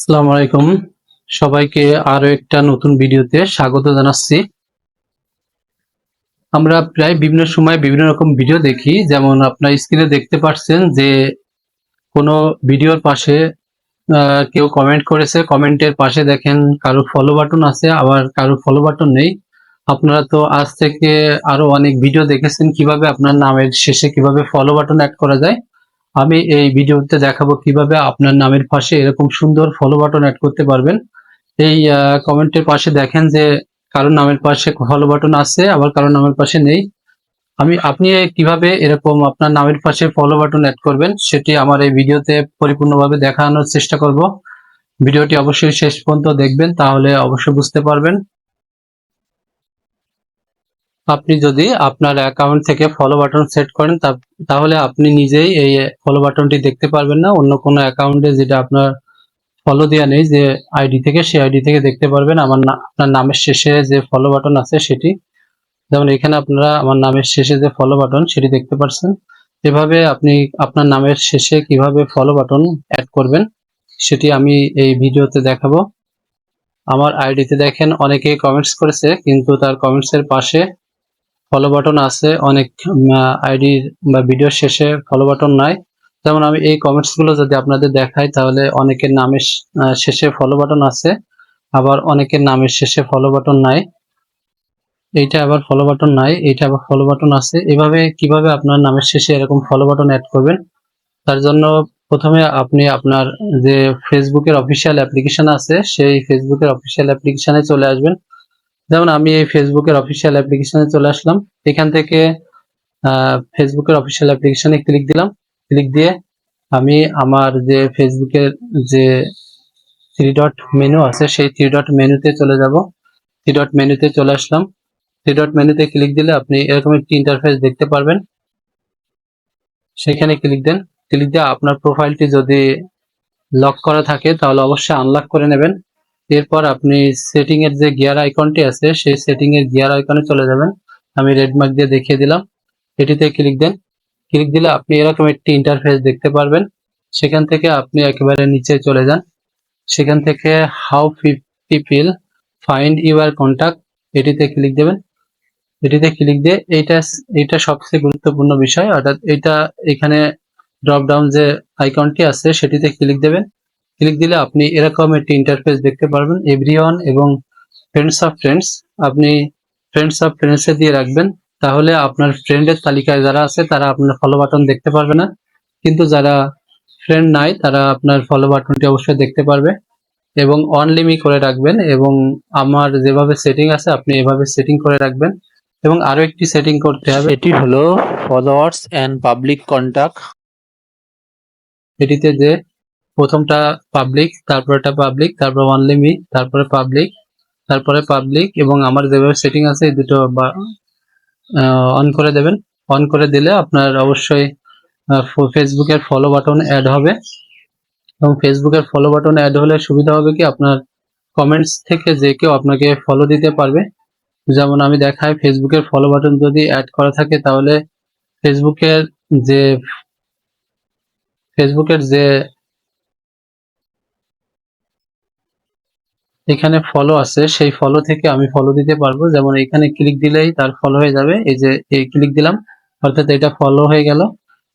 আসসালামু আলাইকুম। সবাইকে আরও একটা নতুন ভিডিওতে স্বাগত জানাচ্ছি। আমরা প্রায় বিভিন্ন সময় বিভিন্ন রকম ভিডিও দেখি। যেমন আপনার স্ক্রিনে দেখতে পাচ্ছেন যে কোনো ভিডিওর পাশে কেউ কমেন্ট করেছে। কমেন্টের পাশে দেখেন কারও ফলো বাটন আছে, আবার কারও ফলো বাটন নেই। আপনারা তো আজ থেকে আরও অনেক ভিডিও দেখেছেন কীভাবে আপনার নামের শেষে কীভাবে ফলো বাটন অ্যাড করা যায়। আমি এই ভিডিওতে দেখাবো কীভাবে আপনার নামের পাশে এরকম সুন্দর ফলো বাটন অ্যাড করতে পারবেন। এই কমেন্টের পাশে দেখেন যে কারোর নামের পাশে ফলো বাটন আছে, আবার কারোর নামের পাশে নেই। আমি, আপনি কীভাবে এরকম আপনার নামের পাশে ফলো বাটন অ্যাড করবেন, সেটি আমার এই ভিডিওতে পরিপূর্ণভাবে দেখানোর চেষ্টা করব। ভিডিওটি অবশ্যই শেষ পর্যন্ত দেখবেন, তাহলে অবশ্যই বুঝতে পারবেন। আপনি যদি আপনার অ্যাকাউন্ট থেকে ফলো বাটন সেট করেন তাহলে আপনি নিজেই এই ফলো বাটনটি দেখতে পারবেন না। অন্য কোনো অ্যাকাউন্টে যেটা আপনার ফলো দেওয়া নেই, যে আইডি থেকে, সেই আইডি থেকে দেখতে পারবেন আমার আপনার নামের শেষে যে ফলো বাটন আছে সেটি। যেমন এখানে আপনারা আমার নামের শেষে যে ফলো বাটন সেটি দেখতে পাচ্ছেন এভাবে আপনি আপনার নামের শেষে কীভাবে ফলো বাটন অ্যাড করবেন, সেটি আমি এই ভিডিওতে দেখাবো। আমার আইডিতে দেখেন অনেকে কমেন্টস করেছে, কিন্তু তার কমেন্টস এর পাশে ফলো বাটন আছে, অনেক আইডির বা ভিডিওর শেষে ফলো বাটন নাই। যেমন আমি এই কমেন্টসগুলো যদি আপনাদের দেখাই, তাহলে অনেকের নামের শেষে ফলো বাটন আছে, আবার অনেকের নামের শেষে ফলো বাটন নাই। এইটা আবার ফলো বাটন নাই, এইটা আবার ফলো বাটন আছে। এভাবে কীভাবে আপনার নামের শেষে এরকম ফলো বাটন অ্যাড করবেন? তার জন্য প্রথমে আপনি আপনার যে ফেসবুকের অফিসিয়াল অ্যাপ্লিকেশন আছে, সেই ফেসবুকের অফিসিয়াল অ্যাপ্লিকেশনে চলে আসবেন। যেমন আমি এই ফেসবুকের অফিসিয়াল অ্যাপ্লিকেশনে চলে আসলাম। এখান থেকে ফেসবুকের অফিসিয়াল অ্যাপ্লিকেশনে ক্লিক দিলাম। ক্লিক দিয়ে আমি আমার যে ফেসবুকের যে থ্রি ডট মেনু আছে, সেই থ্রি ডট মেনুতে চলে যাব। থ্রি ডট মেনুতে চলে আসলাম। থ্রি ডট মেনুতে ক্লিক দিলে আপনি এরকম একটি ইন্টারফেস দেখতে পারবেন। সেখানে ক্লিক দেন। ক্লিক দিয়ে আপনার প্রোফাইলটি যদি লক করা থাকে, তাহলে অবশ্যই আনলক করে নেবেন। এরপর আপনি সেটিং এর যে গিয়ার আইকনটি আছে, সেই সেটিং এর গিয়ার আইকনে চলে যাবেন। আমি রেড মার্ক দিয়ে দেখিয়ে দিলাম। এটিতে ক্লিক দেন। ক্লিক দিলে আপনি এরকম একটি ইন্টারফেস দেখতে পারবেন। সেখান থেকে আপনি একেবারে নিচে চলে যান। সেখান থেকে how people find your contact এটিতে ক্লিক দেবেন। এটিতে ক্লিক দিয়ে এইটা এইটা সবচেয়ে গুরুত্বপূর্ণ বিষয়। অর্থাৎ এটা এখানে ড্রপ ডাউন যে আইকনটি আছে, সেটিতে ক্লিক দেবেন। ক্লিক দিলে আপনি এরকম একটি ইন্টারফেস দেখতে পারবেন। এভরিওয়ান এবং ফ্রেন্ডস অফ ফ্রেন্ডস আপনি ফ্রেন্ডস অফ ফ্রেন্ডসে দিয়ে রাখবেন। তাহলে আপনার ফ্রেন্ডের তালিকায় যারা আছে তারা আপনার ফলো বাটন দেখতে পারবে না। কিন্তু যারা ফ্রেন্ড নাই তারা আপনার ফলো বাটনটি অবশ্যই দেখতে পারবে এবং অনলিমি করে রাখবেন এবং আমার যেভাবে সেটিং আছে আপনি এভাবে সেটিং করে রাখবেন। এবং আরও একটি সেটিং করতে হবে। এটি হলো ফলোয়ার্স এন্ড পাবলিক কন্টাক্ট এটিতে যে প্রথমটা পাবলিক তারপরটা পাবলিক তারপর অনলিমি তারপরে পাবলিক তারপরে পাবলিক এবং আমার যেভাবে সেটিং আছে এই দুটো অন করে দেবেন। অন করে দিলে আপনার অবশ্যই ফেসবুকের ফলো বাটন অ্যাড হবে। এবং ফেসবুকের ফলো বাটন অ্যাড হলে সুবিধা হবে কি? আপনার কমেন্টস থেকে যে কেউ আপনাকে ফলো দিতে পারবে। যেমন আমি দেখাই ফেসবুকের ফলো বাটন যদি অ্যাড করা থাকে তাহলে ফেসবুকের যে ফেসবুকের যে এখানে ফলো আছে, সেই ফলো থেকে আমি ফলো দিতে পারব। যেমন এখানে ক্লিক দিলেই তার ফলো হয়ে যাবে। এই যে এই ক্লিক দিলাম, অর্থাৎ এটা ফলো হয়ে গেল।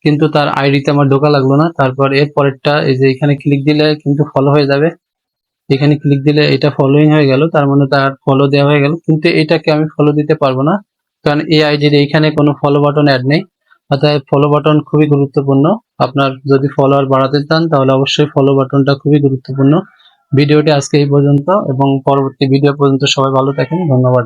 কিন্তু তার আইডিতে আমার ঢোকা লাগল না। তারপর এর পরেরটা, এই যে এখানে ক্লিক দিলে কিন্তু ফলো হয়ে যাবে। এখানে ক্লিক দিলে এটা ফলোইং হয়ে গেল, তার মানে তার ফলো দেওয়া হয়ে গেল। কিন্তু এটাকে আমি ফলো দিতে পারব না, কারণ এই আইডির এইখানে কোনো ফলো বাটন অ্যাড নেই। অর্থাৎ ফলো বাটন খুবই গুরুত্বপূর্ণ। আপনার যদি ফলোয়ার বাড়াতে চান, তাহলে অবশ্যই ফলো বাটনটা খুবই গুরুত্বপূর্ণ। ভিডিওটি আজকে এই পর্যন্ত এবং পরবর্তী ভিডিও পর্যন্ত সবাই ভালো থাকেন ধন্যবাদ।